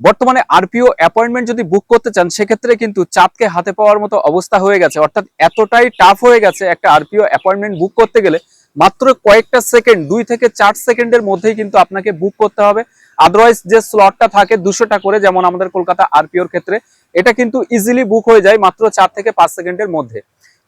বর্তমানে RPO appointment যদি বুক করতে চান, সেক্ষেত্রে কিন্তু চাঁদকে হাতে পাওয়ার মতো অবস্থা হয়ে গেছে। অর্থাৎ এতটাই টাফ হয়ে গেছে একটা আরপিও অ্যাপয়েন্টমেন্ট বুক করতে গেলে। মাত্র কয়েকটা সেকেন্ড দুই থেকে চার সেকেন্ডের মধ্যেই কিন্তু আপনাকে বুক করতে হবে। আদারওয়াইজ যে স্লটটা থাকে দুশোটা করে, যেমন আমাদের কলকাতা আরপিওর ক্ষেত্রে, এটা কিন্তু ইজিলি বুক হয়ে যায় মাত্র চার থেকে পাঁচ সেকেন্ডের মধ্যে।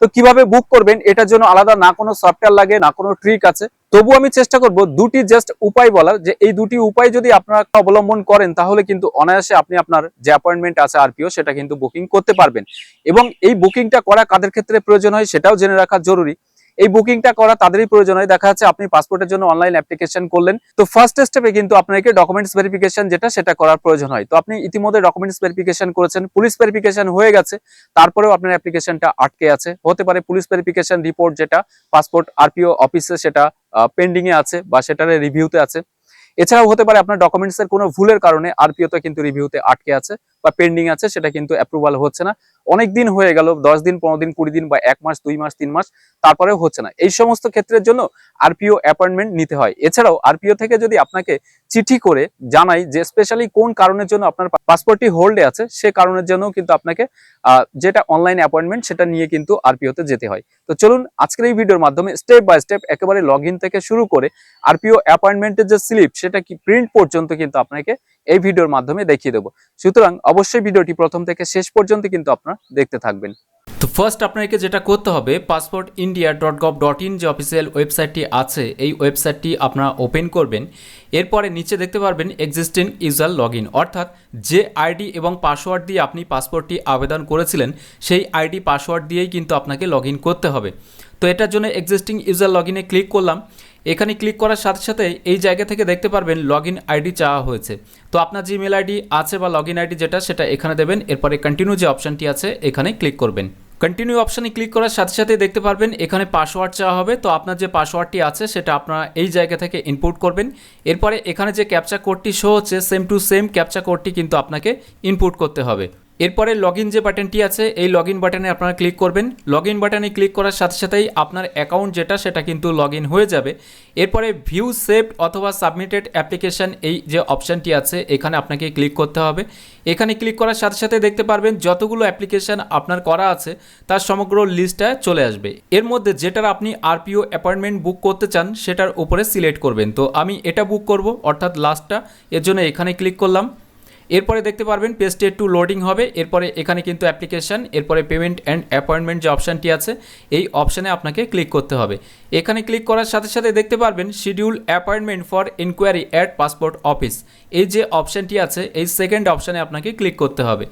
তো কীভাবে বুক করবেন, এটার জন্য আলাদা না কোনো সফটওয়্যার লাগে, না কোনো ট্রিক আছে। তবু আমি চেষ্টা করব দুটি জাস্ট উপায় বলার, যে এই দুটি উপায় যদি আপনারা অবলম্বন করেন, তাহলে কিন্তু অনায়াসে আপনি আপনার যে অ্যাপয়েন্টমেন্ট আছে আরপিও সেটা কিন্তু বুকিং করতে পারবেন। এবং এই বুকিংটা করা কাদের ক্ষেত্রে প্রয়োজন হয়, সেটাও জেনে রাখা জরুরি। এই বুকিংটা করা তাদেরই প্রয়োজন হয়। দেখা যাচ্ছে আপনি পাসপোর্টের জন্য অনলাইন অ্যাপ্লিকেশন করলেন। তো ফার্স্ট স্টেপে কিন্তু আপনাকে ডকুমেন্টস ভেরিফিকেশন যেটা, সেটা করার প্রয়োজন হয়। তো আপনি ইতিমধ্যে ডকুমেন্টস ভেরিফিকেশন করেছেন পুলিশ ভেরিফিকেশন হয়ে গেছে। তারপরেও আপনার অ্যাপ্লিকেশনটা আটকে আছে। হতে পারে পুলিশ ভেরিফিকেশন রিপোর্ট যেটা পাসপোর্ট আরপিও অফিসে সেটা পেন্ডিং এ আছে বা সেটার রিভিউতে আছে। এছাড়াও হতে পারে আপনার ডকুমেন্টস এর কোনো ভুলের কারণে আরপিওতে কিন্তু রিভিউতে আটকে আছে বা পেন্ডিং আছে, সেটা কিন্তু অ্যাপ্রুভাল হচ্ছে না। অনেক দিন হয়ে গেল, দশ দিন, পনেরো দিন, কুড়ি দিন বা এক মাস, দুই মাস, তিন মাস, তারপরেও হচ্ছে না। এই সমস্ত ক্ষেত্রের জন্য আরপিও অ্যাপয়েন্টমেন্ট নিতে হয়। এছাড়াও আরপিও থেকে যদি আপনাকে চিঠি করে জানাই যে স্পেশালি কোন কারণের জন্য আপনার পাসপোর্টটি হোল্ডে আছে, সে কারণের জন্য কিন্তু আপনাকে যেটা অনলাইন অ্যাপয়েন্টমেন্ট সেটা নিয়ে কিন্তু আরপিওতে যেতে হয়। তো চলুন আজকের এই ভিডিওর মাধ্যমে স্টেপ বাই স্টেপ একেবারে লগ থেকে শুরু করে আরপিও অ্যাপয়েন্টমেন্টের যে স্লিপ সেটা কি প্রিন্ট পর্যন্ত কিন্তু আপনাকে এই ভিডিওর মাধ্যমে দেখিয়ে দেবো। সুতরাং অবশ্যই ভিডিওটি প্রথম থেকে শেষ পর্যন্ত কিন্তু আপনারা দেখতে থাকবেন। তো ফার্স্ট আপনাকে যেটা করতে হবে passport India dot gov dot in যে অফিসিয়াল ওয়েবসাইটটি আছে, এই ওয়েবসাইটটি আপনারা ওপেন করবেন। এরপরে নিচে দেখতে পারবেন এক্সিস্টিং ইউজার লগ ইন অর্থাৎ যে আইডি এবং পাসওয়ার্ড দিয়ে আপনি পাসপোর্টটি আবেদন করেছিলেন, সেই আইডি পাসওয়ার্ড দিয়েই কিন্তু আপনাকে লগ করতে হবে। তো এটার জন্য এক্সিস্টিং ইউজার লগ ইনে ক্লিক করলাম। এখানে ক্লিক করার সাথে সাথে এই জায়গা থেকে দেখতে পারবেন লগ ইন আইডি চাওয়া হয়েছে। তো আপনার যে ইমেল আইডি আছে বা লগ ইন আইডি যেটা, সেটা এখানে দেবেন, এরপরে কন্টিনিউ যে অপশানটি আছে, এখানে ক্লিক করবেন। কন্টিনিউ অপশানে ক্লিক করার সাথে সাথে দেখতে পারবেন, এখানে পাসওয়ার্ড চাওয়া হবে। তো আপনার যে পাসওয়ার্ডটি আছে, সেটা আপনারা এই জায়গা থেকে ইনপুট করবেন। এরপরে এখানে যে ক্যাপচা কোডটি শো হচ্ছে সেম টু সেম ক্যাপচা কোডটি কিন্তু আপনাকে ইনপুট করতে হবে। এরপরে লগ ইন যে বাটনটি আছে, এই লগ ইন বাটনে আপনারা ক্লিক করবেন। লগ ইন বাটনে ক্লিক করার সাথে সাথেই আপনার অ্যাকাউন্ট যেটা, সেটা কিন্তু লগ ইন হয়ে যাবে। এরপরে ভিউ সেভড অথবা সাবমিটেড অ্যাপ্লিকেশান এই যে অপশানটি আছে, এখানে আপনাকে ক্লিক করতে হবে। এখানে ক্লিক করার সাথে সাথে দেখতে পারবেন যতগুলো অ্যাপ্লিকেশন আপনার করা আছে, তার সমগ্র লিস্টটা চলে আসবে। এর মধ্যে যেটার আপনি আরপিও অ্যাপয়েন্টমেন্ট বুক করতে চান, সেটার উপরে সিলেক্ট করবেন। তো আমি এটা বুক করব, অর্থাৎ লাস্টটা এর জন্য এখানে ক্লিক করলাম। এরপরে দেখতে পারবেন পেজটি একটু লোডিং হবে। এরপরে এখানে কিন্তু অ্যাপ্লিকেশান এরপরে পেমেন্ট অ্যান্ড অ্যাপয়েন্টমেন্ট যে অপশানটি আছে, এই অপশানে আপনাকে ক্লিক করতে হবে। এখানে ক্লিক করার সাথে সাথে দেখতে পারবেন schedule appointment for enquiry at passport office এই যে অপশানটি আছে, এই সেকেন্ড অপশানে আপনাকে ক্লিক করতে হবে।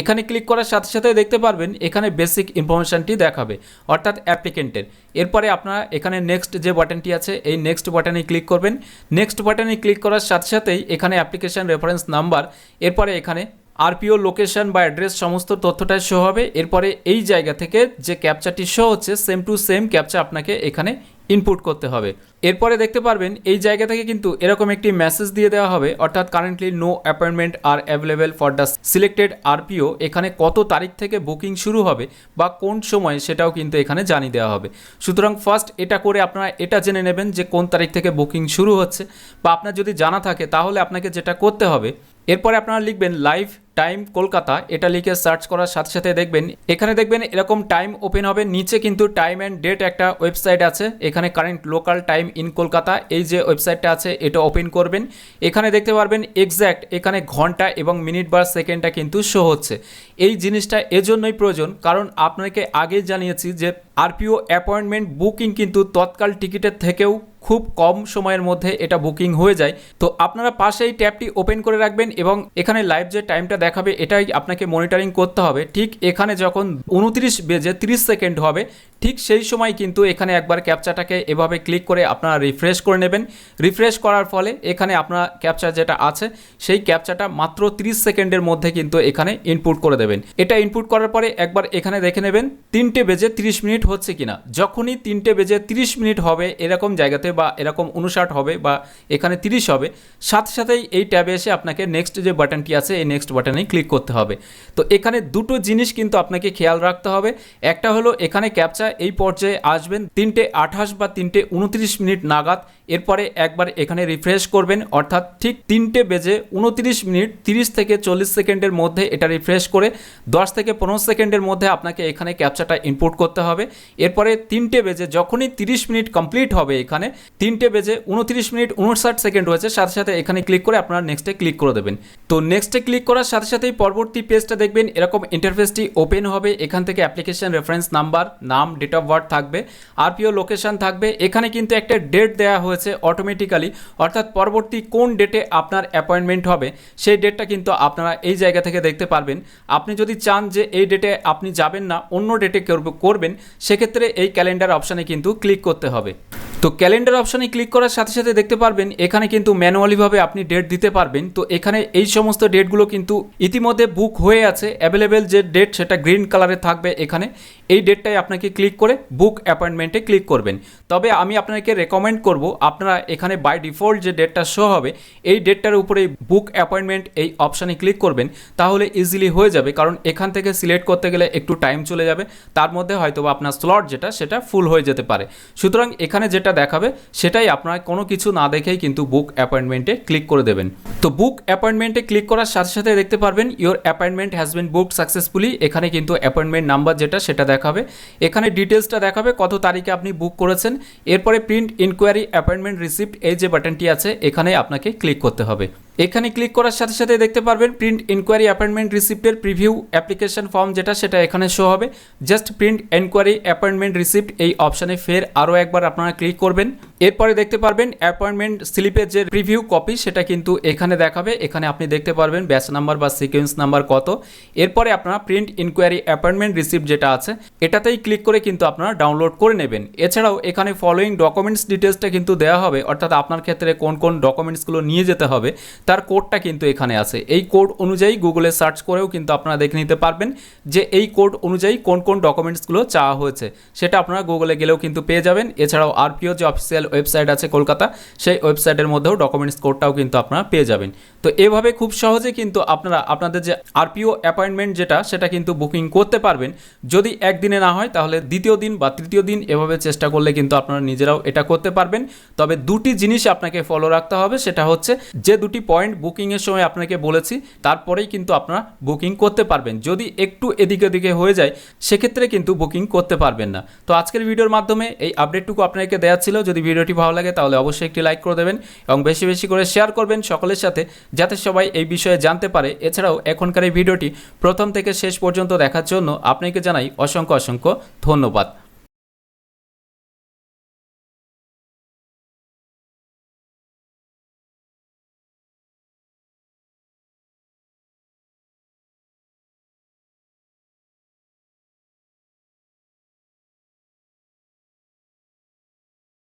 এখানে ক্লিক করার সাথে সাথে দেখতে পারবেন এখানে বেসিক ইনফরমেশানটি দেখাবে, অর্থাৎ অ্যাপ্লিকেন্টের এরপরে আপনারা এখানে নেক্সট যে বাটনটি আছে, এই নেক্সট বাটনে ক্লিক করবেন। নেক্সট বাটনে ক্লিক করার সাথে সাথেই এখানে অ্যাপ্লিকেশন রেফারেন্স নাম্বার এরপরে এখানে আরপিও লোকেশন বা অ্যাড্রেস সমস্ত তথ্যটাই শো হবে। এরপরে এই জায়গা থেকে যে ক্যাপচাটি শো হচ্ছে সেম টু সেম ক্যাপচা আপনাকে এখানে ইনপুট করতে হবে। এরপরে দেখতে পারবেন, এই জায়গা থেকে কিন্তু এরকম একটি মেসেজ দিয়ে দেওয়া হবে, অর্থাৎ currently no appointment are available for the selected RPO. এখানে কত তারিখ থেকে বুকিং শুরু হবে বা কোন সময় সেটাও কিন্তু এখানে জানিয়ে দেওয়া হবে। সুতরাং ফার্স্ট এটা করে আপনারা এটা জেনে নেবেন যে কোন তারিখ থেকে বুকিং শুরু হচ্ছে। বা আপনার যদি জানা থাকে, তাহলে আপনাকে যেটা করতে হবে, এরপরে আপনারা লিখবেন লাইভ টাইম কলকাতা, এটা লিখে সার্চ করার সাথে সাথে দেখবেন, এখানে দেখবেন এরকম টাইম ওপেন হবে, নিচে কিন্তু টাইম অ্যান্ড ডেট একটা ওয়েবসাইট আছে, এখানে current local time in Kolkata, এই যে ওয়েবসাইটটা আছে, এটা ওপেন করবেন, এখানে দেখতে পারবেন এক্স্যাক্ট এখানে ঘণ্টা এবং মিনিট বা সেকেন্ডটা কিন্তু শো হচ্ছে। এই জিনিসটা এজন্যই প্রয়োজন, কারণ আপনাকে আগে জানিয়েছি যে আরপিও অ্যাপয়েন্টমেন্ট, বুকিং কিন্তু তৎকাল টিকিটের থেকেও খুব কম সময়ের মধ্যে এটা বুকিং হয়ে যায়। তো আপনারা পাশে এই ট্যাবটি ওপেন করে রাখবেন এবং এখানে লাইভ যে টাইমটা দেখাবে এটাই আপনাকে মনিটরিং করতে হবে। ঠিক এখানে যখন উনত্রিশ বেজে 30 সেকেন্ড হবে ঠিক সেই সময় কিন্তু এখানে একবার ক্যাপচাটাকে এভাবে ক্লিক করে আপনারা রিফ্রেশ করে নেবেন। রিফ্রেশ করার ফলে এখানে আপনার ক্যাপচা যেটা আছে, সেই ক্যাপচাটা মাত্র 30 সেকেন্ডের মধ্যে কিন্তু এখানে ইনপুট করে দেবেন। এটা ইনপুট করার পরে একবার এখানে দেখে নেবেন, তিনটে বেজে 30 মিনিট হচ্ছে কিনা। যখনই তিনটে বেজে 30 মিনিট হবে এরকম জায়গাতে বা এরকম উনষাট হবে বা এখানে 30 হবে, সাথে সাথেই এই ট্যাবে এসে আপনাকে নেক্সট যে বাটনটি আছে, এই নেক্সট বাটনে ক্লিক করতে হবে। তো এখানে দুটো জিনিস কিন্তু আপনাকে খেয়াল রাখতে হবে। একটা হলো এখানে ক্যাপচা এই পর্যায়ে আসবেন তিনটে আঠাশ বা তিনটে উনত্রিশ মিনিট নাগাদ। এরপরে একবার এখানে রিফ্রেশ করবেন, অর্থাৎ ঠিক তিনটে বেজে উনত্রিশ মিনিট তিরিশ থেকে চল্লিশ সেকেন্ডের মধ্যে এটা রিফ্রেশ করে দশ থেকে পনেরো সেকেন্ডের মধ্যে আপনাকে এখানে ক্যাপচাটা ইনপুট করতে হবে। এরপরে তিনটে বেজে যখনই তিরিশ মিনিট কমপ্লিট হবে এখানে, তিনটে বেজে উনত্রিশ মিনিট উনষাট সেকেন্ড হয়েছে সাথে সাথে এখানে ক্লিক করে আপনারা নেক্সটে ক্লিক করে দেবেন। তো নেক্সটে ক্লিক করার সাথে সাথেই পরবর্তী পেজটা দেখবেন, এরকম ইন্টারফেসটি ওপেন হবে। এখান থেকে অ্যাপ্লিকেশন রেফারেন্স নাম্বার নাম ডেট অফ বার্থ থাকবে আরপিও লোকেশান থাকবে, এখানে কিন্তু একটা ডেট দেওয়া হয়েছে অটোমেটিক্যালি অর্থাৎ পরবর্তী কোন ডেটে আপনার অ্যাপয়েন্টমেন্ট হবে, সেই ডেটটা কিন্তু আপনারা এই জায়গা থেকে দেখতে পারবেন। আপনি যদি চান যে এই ডেটে আপনি যাবেন না, অন্য ডেটে করবেন, সেক্ষেত্রে এই ক্যালেন্ডার অপশানে কিন্তু ক্লিক করতে হবে। তো ক্যালেন্ডার অপশানে ক্লিক করার সাথে সাথে দেখতে পারবেন, এখানে কিন্তু ম্যানুয়ালিভাবে আপনি ডেট দিতে পারবেন। তো এখানে এই সমস্ত ডেটগুলো কিন্তু ইতিমধ্যে বুক হয়ে আছে। অ্যাভেলেবেল যে ডেট সেটা গ্রিন কালারে থাকবে এখানে। এই ডেটটাই আপনাকে ক্লিক করে বুক অ্যাপয়েন্টমেন্টে ক্লিক করবেন। তবে আমি আপনাকে রেকমেন্ড করব, আপনারা এখানে বাই ডিফল্ট যে ডেটটা শো হবে, এই ডেটটার উপরে বুক অ্যাপয়েন্টমেন্ট এই অপশানে ক্লিক করবেন, তাহলে ইজিলি হয়ে যাবে। কারণ এখান থেকে সিলেক্ট করতে গেলে একটু টাইম চলে যাবে। তার মধ্যে হয়তো আপনার স্লট যেটা, সেটা ফুল হয়ে যেতে পারে। সুতরাং এখানে যেটা দেখাবে, সেটাই আপনার কোনো কিছু না দেখেই কিন্তু বুক অ্যাপয়েন্টমেন্টে ক্লিক করে দেবেন। তো বুক অ্যাপয়েন্টমেন্টে ক্লিক করার সাথে সাথে দেখতে পারবেন your appointment has been book successfully এখানে কিন্তু অ্যাপয়েন্টমেন্ট নাম্বার যেটা, সেটা দেখাবে। এখানে ডিটেলসটা দেখাবে, কত তারিখে আপনি বুক করেছেন। এরপরে প্রিন্ট ইনকোয়ারি অ্যাপয়েন্টমেন্ট রিসিপ্ট এই যে বাটনটি আছে এখানে আপনাকে ক্লিক করতে হবে। এখানে ক্লিক করার সাথে সাথে দেখতে পারবেন প্রিন্ট এনকোয়ারি অ্যাপয়েন্টমেন্ট রিসিপ্টের প্রিভিউ অ্যাপ্লিকেশন ফর্ম যেটা সেটা এখানে শো হবে। Just print enquiry appointment receipt এই অপশানে ফের আরও একবার আপনারা ক্লিক করবেন। এরপরে দেখতে পারবেন অ্যাপয়েন্টমেন্ট স্লিপের যে প্রিভিউ কপি সেটা কিন্তু এখানে দেখাবে। এখানে আপনি দেখতে পারবেন ব্যাচ নাম্বার বা সিকোয়েন্স নাম্বার কত। এরপরে আপনারা প্রিন্ট ইনকোয়ারি অ্যাপয়েন্টমেন্ট রিসিপ্ট যেটা আছে, এটাতেই ক্লিক করে কিন্তু আপনারা ডাউনলোড করে নেবেন। এছাড়াও এখানে ফলোয়িং ডকুমেন্টস ডিটেলসটা কিন্তু দেওয়া হবে, অর্থাৎ আপনার ক্ষেত্রে কোন কোন ডকুমেন্টসগুলো নিয়ে যেতে হবে, তার কোডটা কিন্তু এখানে আছে। এই কোড অনুযায়ী গুগলে সার্চ করেও কিন্তু আপনারা দেখে নিতে পারবেন যে এই কোড অনুযায়ী কোন কোন ডকুমেন্টসগুলো চাওয়া হয়েছে। সেটা আপনারা গুগলে গেলেও কিন্তু পেয়ে যাবেন। এছাড়াও আরপিও যে অফিসিয়াল ওয়েবসাইট আছে কলকাতা, সেই ওয়েবসাইটের মধ্যেও ডকুমেন্টস কোডটাও কিন্তু আপনারা পেয়ে যাবেন। তো এভাবে খুব সহজে কিন্তু আপনারা, আপনাদের যে আরপিও অ্যাপয়েন্টমেন্ট যেটা, সেটা কিন্তু বুকিং করতে পারবেন। যদি একদিনে না হয়, তাহলে দ্বিতীয় দিন বা তৃতীয় দিন এভাবে চেষ্টা করলে কিন্তু আপনারা নিজেরাও এটা করতে পারবেন। তবে দুটি জিনিস আপনাকে ফলো রাখতে হবে, সেটা হচ্ছে যে দুটি পয়েন্ট বুকিংয়ের সময় আপনাকে বলেছি, তারপরেই কিন্তু আপনারা বুকিং করতে পারবেন। যদি একটু এদিকে ওদিকে হয়ে যায়, সেক্ষেত্রে কিন্তু বুকিং করতে পারবেন না। তো আজকের ভিডিওর মাধ্যমে এই আপডেটটুকু আপনাকে দেওয়া ছিল। যদি ভিডিওটি ভালো লাগে তাহলে অবশ্যই একটি লাইক করে দেবেন এবং বেশি বেশি করে শেয়ার করবেন সকলের সাথে যাতে সবাই এই বিষয়ে জানতে পারে। এছাড়াও এখনকার এই ভিডিওটি প্রথম থেকে শেষ পর্যন্ত দেখার জন্য আপনাকে জানাই অসংখ্য অসংখ্য ধন্যবাদ।